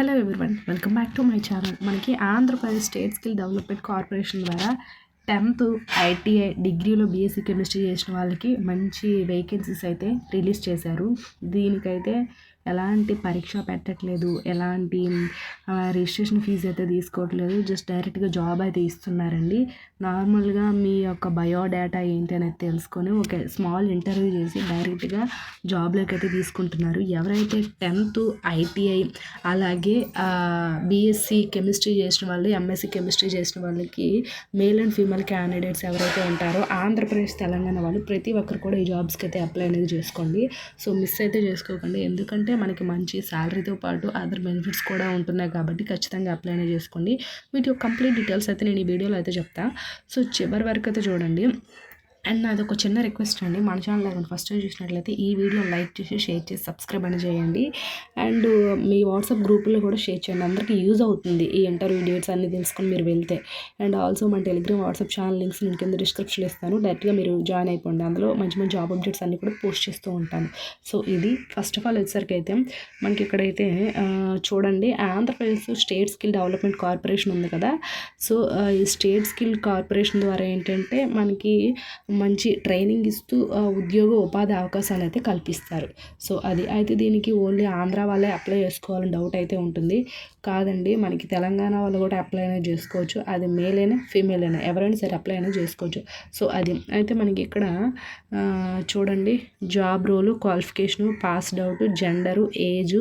Hello everyone welcome back to my channel. మనకి Andhra Pradesh state skill development corporation ద్వారా tenth ITI డిగ్రీలో BSc chemistry చేసిన వాళ్ళకి మంచి వేకెన్సీస్ అయితే రిలీజ్ చేశారు. దీనికైతే ఎలాంటి పరీక్ష పెట్టట్లేదు ఎలాంటి రిజిస్ట్రేషన్ ఫీజు అయితే తీసుకోవట్లేదు జస్ట్ డైరెక్ట్గా జాబ్ అయితే ఇస్తున్నారండి. నార్మల్గా మీ యొక్క బయోడేటా ఏంటి అనేది తెలుసుకొని ఒక స్మాల్ ఇంటర్వ్యూ చేసి డైరెక్ట్గా జాబ్లోకి అయితే తీసుకుంటున్నారు. ఎవరైతే టెన్త్ ఐటీఐ అలాగే బీఎస్సీ కెమిస్ట్రీ చేసిన వాళ్ళు ఎంఎస్సీ కెమిస్ట్రీ చేసిన వాళ్ళకి మేల్ అండ్ ఫీమేల్ క్యాండిడేట్స్ ఎవరైతే ఉంటారో ఆంధ్రప్రదేశ్ తెలంగాణ వాళ్ళు ప్రతి ఒక్కరు కూడా ఈ జాబ్స్కి అయితే అప్లై అనేది చేసుకోండి. సో మిస్ అయితే చేసుకోకండి. ఎందుకంటే మనకి మంచి శాలరీతో పాటు అదర్ బెనిఫిట్స్ కూడా ఉంటున్నాయి కాబట్టి ఖచ్చితంగా అప్లై చేసుకోండి. వీటి యొక్క కంప్లీట్ డీటెయిల్స్ అయితే నేను ఈ వీడియోలో అయితే చెప్తా. సో చివరి వరకు అయితే చూడండి. అండ్ నాది ఒక చిన్న రిక్వెస్ట్ అండి మన ఛానల్ ఏమైనా ఫస్ట్ టైం చూసినట్లయితే ఈ వీడియో లైక్ చేసి షేర్ చేసి సబ్స్క్రైబ్ అని చేయండి. అండ్ మీ వాట్సాప్ గ్రూపులో కూడా షేర్ చేయండి అందరికీ యూజ్ అవుతుంది ఈ ఇంటర్వ్యూ డేట్స్ అన్ని తెలుసుకొని మీరు వెళ్తే. అండ్ ఆల్సో మన టెలిగ్రామ్ వాట్సాప్ ఛానల్ లింక్స్ నేను కింద డిస్క్రిప్షన్ ఇస్తాను డైరెక్ట్గా మీరు జాయిన్ అయిపోండి. అందులో మంచి మంచి జాబ్ అప్డేట్స్ అన్ని కూడా పోస్ట్ చేస్తూ ఉంటాను. సో ఇది ఫస్ట్ ఆఫ్ ఆల్ వచ్చేసరికి అయితే మనకి ఇక్కడైతే చూడండి Andhra Pradesh state skill development corporation ఉంది కదా. సో ఈ స్టేట్ స్కిల్ కార్పొరేషన్ ద్వారా ఏంటంటే మనకి మంచి ట్రైనింగ్ ఇస్తూ ఉద్యోగ ఉపాధి అవకాశాలు అయితే కల్పిస్తారు. సో అది అయితే దీనికి ఓన్లీ ఆంధ్ర వాళ్ళే అప్లై చేసుకోవాలని డౌట్ అయితే ఉంటుంది. కాదండి మనకి తెలంగాణ వాళ్ళు కూడా అప్లై అనేది చేసుకోవచ్చు. అది మేల్ అయినా ఫీమేల్ అయినా ఎవరైనా సరే అప్లై అయినా చేసుకోవచ్చు. సో అది అయితే మనకి ఇక్కడ చూడండి job role qualification passed out gender age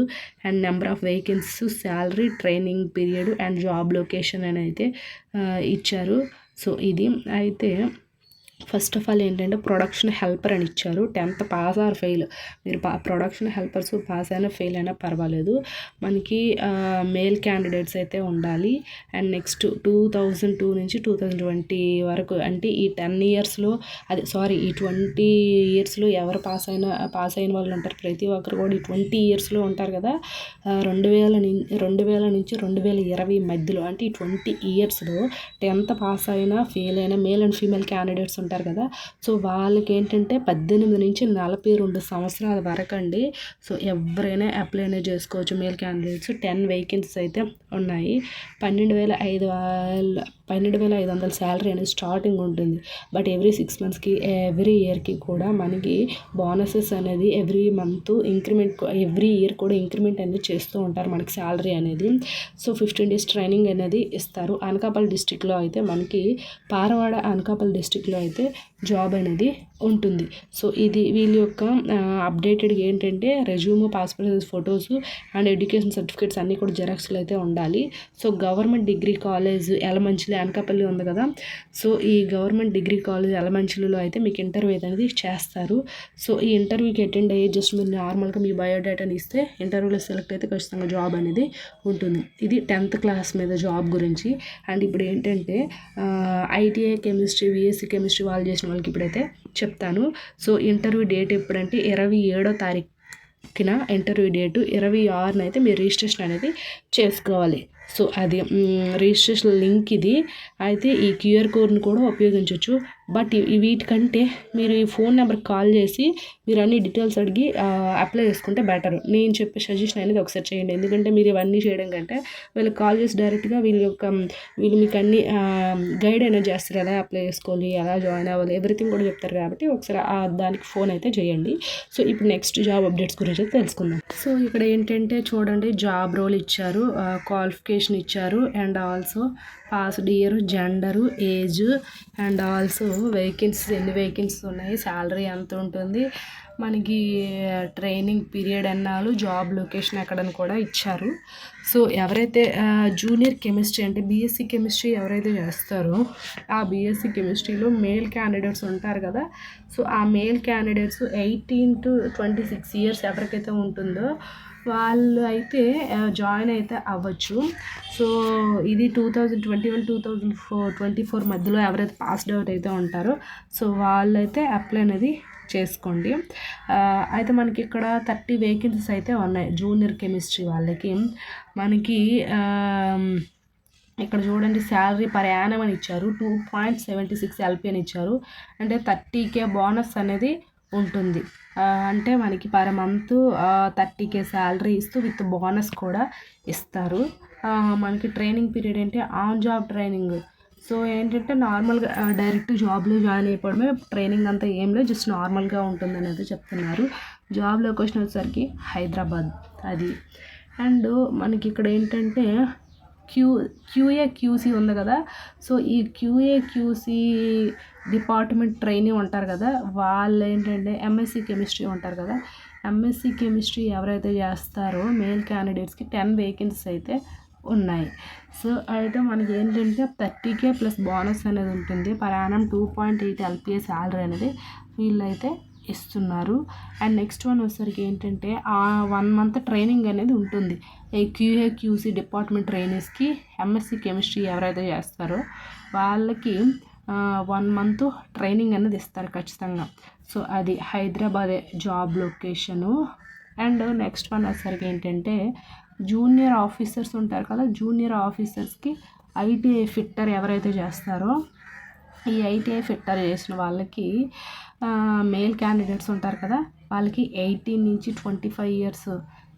and number of vacancies salary training period and job location అని అయితే ఇచ్చారు. సో ఇది అయితే ఫస్ట్ ఆఫ్ ఆల్ ఏంటంటే ప్రొడక్షన్ హెల్పర్ అని ఇచ్చారు. Tenth pass or fail. మీరు పా ప్రొడక్షన్ హెల్పర్స్ పాస్ అయినా ఫెయిల్ అయినా పర్వాలేదు. మనకి మేల్ క్యాండిడేట్స్ అయితే ఉండాలి. And next two thousand two నుంచి టూ థౌజండ్ ట్వంటీ వరకు అంటే ఈ టెన్ ఇయర్స్లో అదే సారీ ఈ ట్వంటీ ఇయర్స్లో ఎవరు పాస్ అయిన పాస్ అయిన వాళ్ళు ఉంటారు. ప్రతి ఒక్కరు కూడా ఈ ట్వంటీ ఇయర్స్లో ఉంటారు కదా. రెండు వేల రెండు వేల నుంచి రెండు వేల ఇరవై మధ్యలో అంటే ఈ ట్వంటీ ఇయర్స్లో టెన్త్ పాస్ అయినా ఫెయిల్ అయినా మేల్ అండ్ ఫీమేల్ క్యాండిడేట్స్ ఉంటారు కదా. సో వాళ్ళకి ఏంటంటే పద్దెనిమిది నుంచి నలభై రెండు సంవత్సరాల వరకు అండి సో ఎవరైనా అప్లై చేసుకోవచ్చు. మేల్ క్యాండిడేట్స్ టెన్ వేకెన్సీస్ అయితే ఉన్నాయి. పన్నెండు వేల ఐదు వేల పన్నెండు వేల ఐదు వందల శాలరీ అనేది స్టార్టింగ్ ఉంటుంది. బట్ ఎవ్రీ సిక్స్ మంత్స్కి ఎవ్రీ ఇయర్కి కూడా మనకి బోనసెస్ అనేది every month increment every year కూడా ఇంక్రిమెంట్ అనేది చేస్తూ ఉంటారు మనకి శాలరీ అనేది. సో ఫిఫ్టీన్ డేస్ ట్రైనింగ్ అనేది ఇస్తారు. అనకాపల్లి డిస్టిక్లో అయితే మనకి పారవాడ అనకాపల్లి డిస్టిక్లో అయితే జాబ్ అనేది ఉంటుంది. సో ఇది వీళ్ళ యొక్క అప్డేటెడ్ ఏంటంటే resume passport size photos and education certificates అన్నీ కూడా జెరాక్స్లు అయితే ఉండాలి. So government degree college Elamanchili Anakapalli ఉంది కదా. సో ఈ గవర్నమెంట్ డిగ్రీ కాలేజ్ ఎలమంచిలిలో అయితే మీకు ఇంటర్వ్యూ అనేది చేస్తారు. సో ఈ ఇంటర్వ్యూకి అటెండ్ అయ్యి జస్ట్ మీరు నార్మల్గా మీ బయోడేటాని ఇస్తే ఇంటర్వ్యూలో సెలెక్ట్ అయితే ఖచ్చితంగా జాబ్ అనేది ఉంటుంది. ఇది టెన్త్ క్లాస్ మీద జాబ్ గురించి. అండ్ ఇప్పుడు ఏంటంటే ఐటీఐ కెమిస్ట్రీ బీఎస్సీ కెమిస్ట్రీ వాళ్ళు చేసిన వాళ్ళకి ఇప్పుడైతే చెప్తాను. సో ఇంటర్వ్యూ డేట్ ఎప్పుడంటే ఇరవై ఏడో తారీఖున ఇంటర్వ్యూ డేటు ఇరవై ఆరున అయితే మీరు రిజిస్ట్రేషన్ అనేది చేసుకోవాలి. సో అది రిజిస్ట్రేషన్ లింక్ ఇది. అయితే ఈ క్యూఆర్ కోడ్ని కూడా ఉపయోగించవచ్చు బట్ వీటికంటే మీరు ఈ ఫోన్ నెంబర్కి కాల్ చేసి మీరు అన్ని డీటెయిల్స్ అడిగి అప్లై చేసుకుంటే బెటర్. నేను చెప్పే సజెషన్ అనేది ఒకసారి చేయండి. ఎందుకంటే మీరు ఇవన్నీ చేయడం కంటే వీళ్ళకి కాల్ చేసి డైరెక్ట్గా వీళ్ళ యొక్క వీళ్ళు మీకు అన్ని గైడ్ అయినా చేస్తారు. ఎలా అప్లై చేసుకోవాలి ఎలా జాయిన్ అవ్వాలి ఎవ్రీథింగ్ కూడా చెప్తారు కాబట్టి ఒకసారి ఆ దానికి ఫోన్ అయితే చేయండి. సో ఇప్పుడు నెక్స్ట్ జాబ్ అప్డేట్స్ గురించి అయితే తెలుసుకుందాం. సో ఇక్కడ ఏంటంటే చూడండి జాబ్ రోల్ ఇచ్చారు క్వాలిఫికేషన్ ఇచ్చారు and also passed year gender age and also vacancies ఎన్ని వేకెన్సీస్ ఉన్నాయి శాలరీ ఎంత ఉంటుంది మనకి ట్రైనింగ్ పీరియడ్ అన్నాలు జాబ్ లొకేషన్ ఎక్కడని కూడా ఇచ్చారు. సో ఎవరైతే uh, జూనియర్ కెమిస్ట్రీ అంటే బీఎస్సీ కెమిస్ట్రీ ఎవరైతే చేస్తారో ఆ బీఎస్సీ కెమిస్ట్రీలో మేల్ క్యాండిడేట్స్ ఉంటారు కదా. సో ఆ male candidates eighteen to twenty six years ఎవరికైతే ఉంటుందో వాళ్ళు అయితే జాయిన్ అయితే అవ్వచ్చు. సో ఇది two thousand twenty one two thousand four twenty four మధ్యలో ఎవరైతే పాస్డ్ అవుట్ అయితే ఉంటారో సో వాళ్ళైతే అప్లై అనేది చేసుకోండి. అయితే మనకి ఇక్కడ థర్టీ వేకెన్సీస్ అయితే ఉన్నాయి జూనియర్ కెమిస్ట్రీ వాళ్ళకి. మనకి ఇక్కడ చూడండి శాలరీ పర్ యానం అని ఇచ్చారు. Two point seventy six LP అని ఇచ్చారు. అంటే థర్టీ కే బోనస్ అనేది ఉంటుంది. అంటే మనకి per month thirty K salary ఇస్తూ విత్ బోనస్ కూడా ఇస్తారు. మనకి ట్రైనింగ్ పీరియడ్ అంటే ఆన్ జాబ్ ట్రైనింగ్. సో ఏంటంటే నార్మల్గా డైరెక్ట్ జాబ్లో జాయిన్ అయిపోవడమే ట్రైనింగ్ అంతా ఏం లేదు జస్ట్ నార్మల్గా ఉంటుంది అనేది చెప్తున్నారు. జాబ్ లొకేషన్ వచ్చేసరికి హైదరాబాద్ అది. అండ్ మనకి ఇక్కడ ఏంటంటే క్యూ క్యూఏ క్యూసీ ఉంది కదా. సో ఈ క్యూఏ క్యూసీ డిపార్ట్మెంట్ ట్రైనింగ్ ఉంటారు కదా. వాళ్ళు ఏంటంటే ఎంఎస్సి కెమిస్ట్రీ ఉంటారు కదా. ఎంఎస్సి కెమిస్ట్రీ ఎవరైతే చేస్తారో మేల్ క్యాండిడేట్స్కి టెన్ వేకెన్సీస్ అయితే ఉన్నాయి. సో అయితే మనకి ఏంటంటే థర్టీకే ప్లస్ బోనస్ అనేది ఉంటుంది. Per annum two point eight LPA salary అనేది వీళ్ళైతే ఇస్తున్నారు. అండ్ నెక్స్ట్ వన్ వచ్చేసరికి ఏంటంటే ఆ వన్ మంత్ ట్రైనింగ్ అనేది ఉంటుంది. ఈ క్యూఏ క్యూసీ డిపార్ట్మెంట్ ట్రైనర్స్కి ఎంఎస్సి కెమిస్ట్రీ ఎవరైతే చేస్తారో వాళ్ళకి వన్ మంత్ ట్రైనింగ్ అనేది ఇస్తారు ఖచ్చితంగా. సో అది Hyderabad job location. And next one వచ్చేసరికి ఏంటంటే జూనియర్ ఆఫీసర్స్ ఉంటారు కదా జూనియర్ ఆఫీసర్స్కి ఐటీఐ ఫిట్టర్ ఎవరైతే చేస్తారో ఈ ఐటీఐ ఫిట్టర్ చేసిన వాళ్ళకి మేల్ క్యాండిడేట్స్ ఉంటారు కదా వాళ్ళకి ఎయిటీన్ నుంచి ట్వంటీ ఫైవ్ ఇయర్స్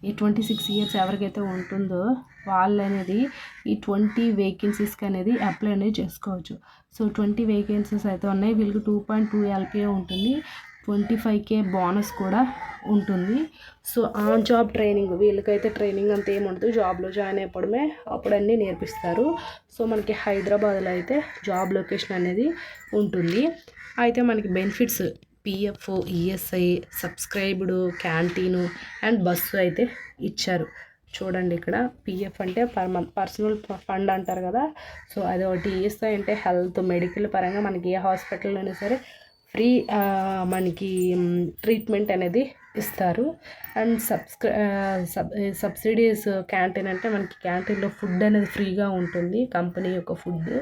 ఈ ట్వంటీ సిక్స్ ఇయర్స్ ఎవరికైతే ఉంటుందో వాళ్ళు అనేది ఈ ట్వంటీ వేకెన్సీస్కి అనేది అప్లై అనేది చేసుకోవచ్చు. సో ట్వంటీ వేకెన్సీస్ అయితే ఉన్నాయి వీళ్ళకి టూ పాయింట్ టూ ఎల్పిఏ ఉంటుంది. ట్వంటీ ఫైవ్ కే బోనస్ కూడా ఉంటుంది. సో ఆన్ జాబ్ ట్రైనింగ్ వీళ్ళకైతే ట్రైనింగ్ అంత ఏముండదు జాబ్లో జాయిన్ అయిపోవడమే అప్పుడన్నీ నేర్పిస్తారు. సో మనకి హైదరాబాద్లో అయితే జాబ్ లొకేషన్ అనేది ఉంటుంది. అయితే మనకి benefits PF ESI subscribed canteen and bus అయితే ఇచ్చారు. చూడండి ఇక్కడ పిఎఫ్ అంటే పర్ మంత్ పర్సనల్ ఫండ్ అంటారు కదా. సో అది ఒకటి ఈఎస్ఐ అంటే హెల్త్ మెడికల్ పరంగా మనకి ఏ హాస్పిటల్లోనే సరే ఫ్రీ మనకి ట్రీట్మెంట్ అనేది ఇస్తారు. అండ్ సబ్స్క్రై సబ్ సబ్సిడీస్ క్యాంటీన్ అంటే మనకి క్యాంటీన్లో ఫుడ్ అనేది ఫ్రీగా ఉంటుంది. కంపెనీ యొక్క food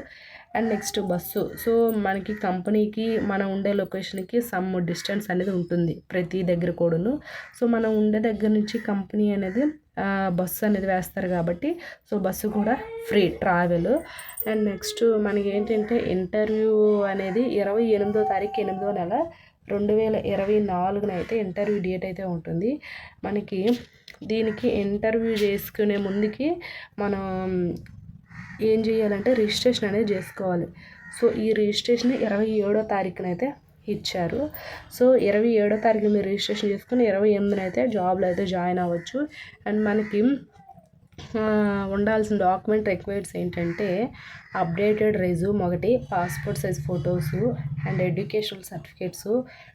and next bus. So మనకి కంపెనీకి మనం ఉండే లొకేషన్కి సమ్ డిస్టెన్స్ అనేది ఉంటుంది ప్రతి దగ్గర కూడాను. సో మనం ఉండే దగ్గర నుంచి కంపెనీ అనేది బస్సు అనేది వేస్తారు కాబట్టి సో బస్సు కూడా ఫ్రీ ట్రావెల్. అండ్ నెక్స్ట్ మనకి ఏంటంటే ఇంటర్వ్యూ అనేది ఇరవై ఎనిమిదో తారీఖు ఎనిమిదో నెల రెండు వేల ఇరవై నాలుగున అయితే ఇంటర్వ్యూ డేట్ అయితే ఉంటుంది. మనకి దీనికి ఇంటర్వ్యూ చేసుకునే ముందుకి మనం ఏం చేయాలంటే రిజిస్ట్రేషన్ అనేది చేసుకోవాలి. సో ఈ రిజిస్ట్రేషన్ ఇరవై ఏడో తారీఖునైతే ఇచ్చారు. సో ఇరవై ఏడో తారీఖు మీరు రిజిస్ట్రేషన్ చేసుకుని ఇరవై ఎనిమిదిన అయితే జాబ్లో అయితే జాయిన్ అవ్వచ్చు. అండ్ మనకి ఉండాల్సిన డాక్యుమెంట్ రిక్వైర్స్ ఏంటంటే అప్డేటెడ్ రెజ్యూమ్ ఒకటి passport size photos and educational certificates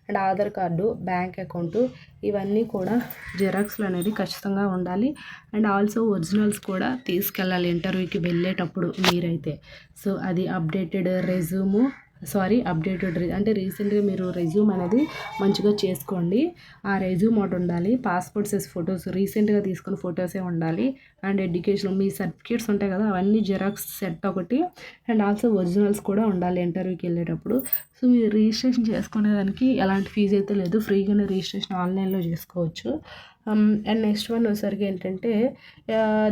and Aadhaar card bank account ఇవన్నీ కూడా జిరాక్స్లు అనేది ఖచ్చితంగా ఉండాలి. అండ్ ఆల్సో ఒరిజినల్స్ కూడా తీసుకెళ్ళాలి ఇంటర్వ్యూకి వెళ్ళేటప్పుడు మీరైతే. సో అది అప్డేటెడ్ రెజ్యూము సారీ అప్డేటెడ్ అంటే రీసెంట్గా మీరు రెజ్యూమ్ అనేది మంచిగా చేసుకోండి. ఆ రెజ్యూమ్ ఒకటి ఉండాలి పాస్పోర్ట్ సైజ్ ఫొటోస్ రీసెంట్గా తీసుకున్న ఫొటోసే ఉండాలి అండ్ ఎడ్యుకేషన్ మీ సర్టిఫికేట్స్ ఉంటాయి కదా అవన్నీ జెరాక్స్ సెట్ ఒకటి అండ్ ఆల్సో ఒరిజినల్స్ కూడా ఉండాలి ఇంటర్వ్యూకి వెళ్ళేటప్పుడు. సో మీరు రిజిస్ట్రేషన్ చేసుకునేదానికి ఎలాంటి ఫీజు అయితే లేదు ఫ్రీగానే రిజిస్ట్రేషన్ ఆన్లైన్లో చేసుకోవచ్చు. అండ్ నెక్స్ట్ వన్ వచ్చేసరికి ఏంటంటే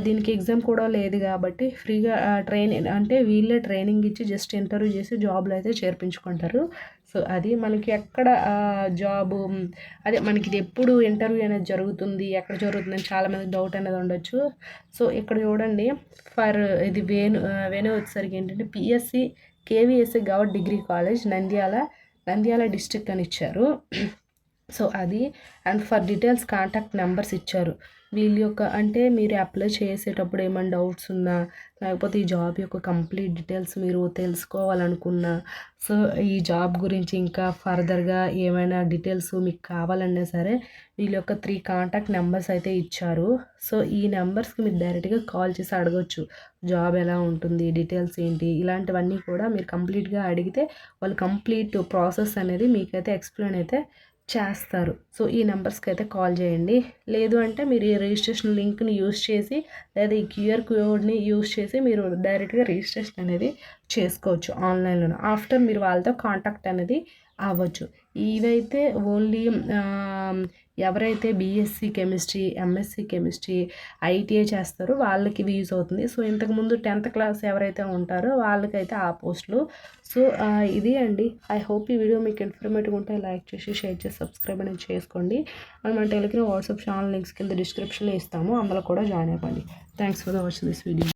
దీనికి ఎగ్జామ్ కూడా లేదు కాబట్టి ఫ్రీగా ట్రైనింగ్ అంటే వీళ్ళే ట్రైనింగ్ ఇచ్చి జస్ట్ ఇంటర్వ్యూ చేసి జాబ్లో అయితే చేర్పించుకుంటారు. సో అది మనకి ఎక్కడ జాబు అదే మనకి ఇది ఎప్పుడు ఇంటర్వ్యూ అనేది జరుగుతుంది ఎక్కడ జరుగుతుంది అని చాలామంది డౌట్ అనేది ఉండొచ్చు. సో ఇక్కడ చూడండి ఫర్ ఇది వేణు వేణు వచ్చేసరికి ఏంటంటే పిఎస్సి కేవీఎస్సి గవర్ degree college Nandyal Nandyal district అని ఇచ్చారు. సో అది. And for details contact numbers ఇచ్చారు. వీళ్ళ యొక్క అంటే మీరు అప్లై చేసేటప్పుడు ఏమైనా డౌట్స్ ఉన్నా లేకపోతే ఈ జాబ్ యొక్క కంప్లీట్ డీటెయిల్స్ మీరు తెలుసుకోవాలనుకున్నా సో ఈ జాబ్ గురించి ఇంకా ఫర్దర్గా ఏమైనా డీటెయిల్స్ మీకు కావాలన్నా సరే వీళ్ళ యొక్క త్రీ కాంటాక్ట్ నెంబర్స్ అయితే ఇచ్చారు. సో ఈ నెంబర్స్కి మీరు డైరెక్ట్గా కాల్ చేసి అడగచ్చు జాబ్ ఎలా ఉంటుంది డీటెయిల్స్ ఏంటి ఇలాంటివన్నీ కూడా మీరు కంప్లీట్గా అడిగితే వాళ్ళు కంప్లీట్ ప్రాసెస్ అనేది మీకైతే ఎక్స్ప్లెయిన్ అయితే చేస్తారు. సో ఈ నెంబర్స్కి అయితే కాల్ చేయండి. లేదు అంటే మీరు ఈ రిజిస్ట్రేషన్ లింక్ని యూస్ చేసి లేదా ఈ క్యూఆర్ కోడ్ని యూస్ చేసి మీరు డైరెక్ట్గా రిజిస్ట్రేషన్ అనేది చేసుకోవచ్చు ఆన్లైన్లో ఆఫ్టర్ మీరు వాళ్ళతో కాంటాక్ట్ అనేది అవ్వచ్చు. ఇవైతే ఓన్లీ ఎవరైతే BSc chemistry MSc chemistry ITI చేస్తారో వాళ్ళకి ఇవి యూజ్ అవుతుంది. సో ఇంతకుముందు టెన్త్ క్లాస్ ఎవరైతే ఉంటారో వాళ్ళకైతే ఆ పోస్టులు. సో ఇది అండి. ఐ హోప్ ఈ వీడియో మీకు ఇన్ఫర్మేటివ్ ఉంటే లైక్ చేసి షేర్ చేసి సబ్స్క్రైబ్ అనేది చేసుకోండి. అండ్ మన టెలిగ్రామ్ వాట్సాప్ ఛానల్ లింక్స్ కింద డిస్క్రిప్షన్లో ఇస్తాము. అందులో కూడా జాయిన్ అవ్వండి. Thanks for the watching this video.